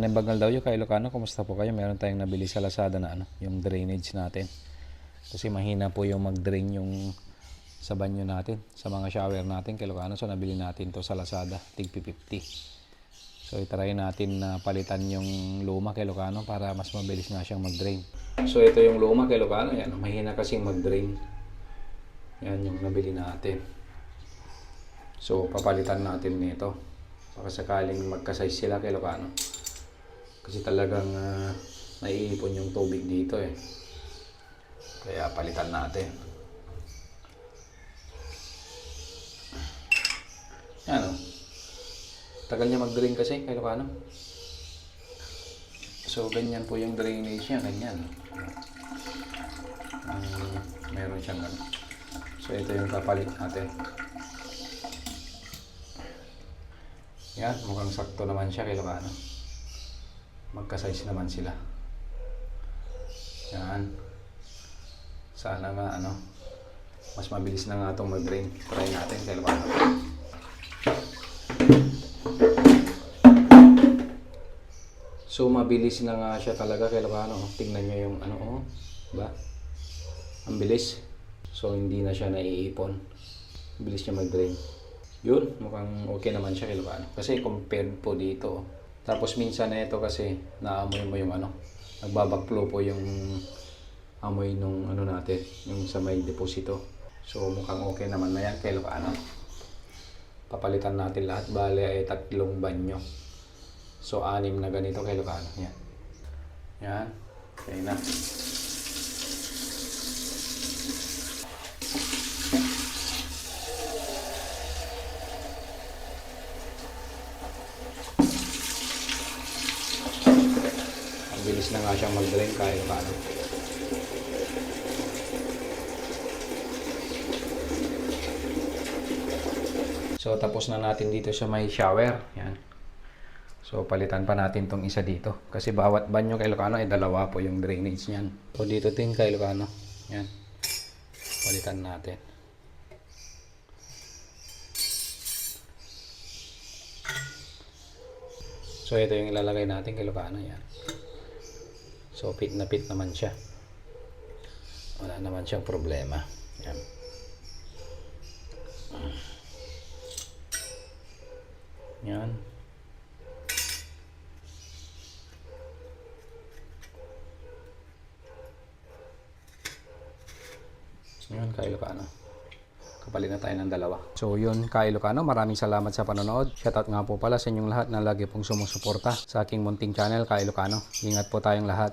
Nabagal daw yung kay Ilocano, kumusta po kayo? Meron tayong nabili sa Lazada na ano, yung drainage natin. Kasi mahina po yung mag-drain yung sa banyo natin, sa mga shower natin kay Ilocano. So nabili natin to sa Lazada, tig 50. So itry natin na palitan yung luma kay Ilocano para mas mabilis nga siyang mag-drain. So ito yung luma kay Ilocano, yan, mahina kasing mag-drain. Yan yung nabili natin. So papalitan natin nito. Baka sakaling magka-size sila kay Ilocano. Kasi talagang ah, naiipon yung tubig dito eh. Kaya palitan natin. Yan o. Tagal niya mag-drain kasi kay Lucano. So, ganyan po yung drainage niya. Ganyan. Um, meron siyang ano. So, ito yung kapalit natin. Yan, mukhang sakto naman siya kay Lucano magka-size naman sila. Yan. Sana nga ano, mas mabilis na nga itong mag-drain. Try natin kay Lucano. So mabilis na nga siya talaga kay Lucano. Tingnan nyo yung ano oh, ba? Ang bilis. So hindi na siya naiipon. Bilis niya mag-drain. Yun, mukhang okay naman siya kay Lucano. Kasi compared po dito, oh. Tapos minsan na ito kasi naamoy mo yung ano, nagbabakflow po yung amoy nung ano natin, yung sa may deposito. So mukhang okay naman na yan kay Lucano. Papalitan natin lahat, bale ay tatlong banyo. So anim na ganito kay Lucano. Yan. Yan. Okay na. Bilis na nga siyang mag-drain kay Lucano. So tapos na natin dito sa may shower. Yan. So palitan pa natin tong isa dito. Kasi bawat banyo kay Ilocano ay dalawa po yung drainage niyan. So dito din kay Ilocano. Yan. Palitan natin. So ito yung ilalagay natin kay Ilocano. Yan. So fit na fit naman siya. Wala naman siyang problema. Yan. Yan. Yun, kay Ilocano. Kapalit na tayo ng dalawa. So yun, kay Ilocano, maraming salamat sa panonood. Shoutout nga po pala sa inyong lahat na lagi pong sumusuporta sa aking munting channel, kay Ilocano. Ingat po tayong lahat.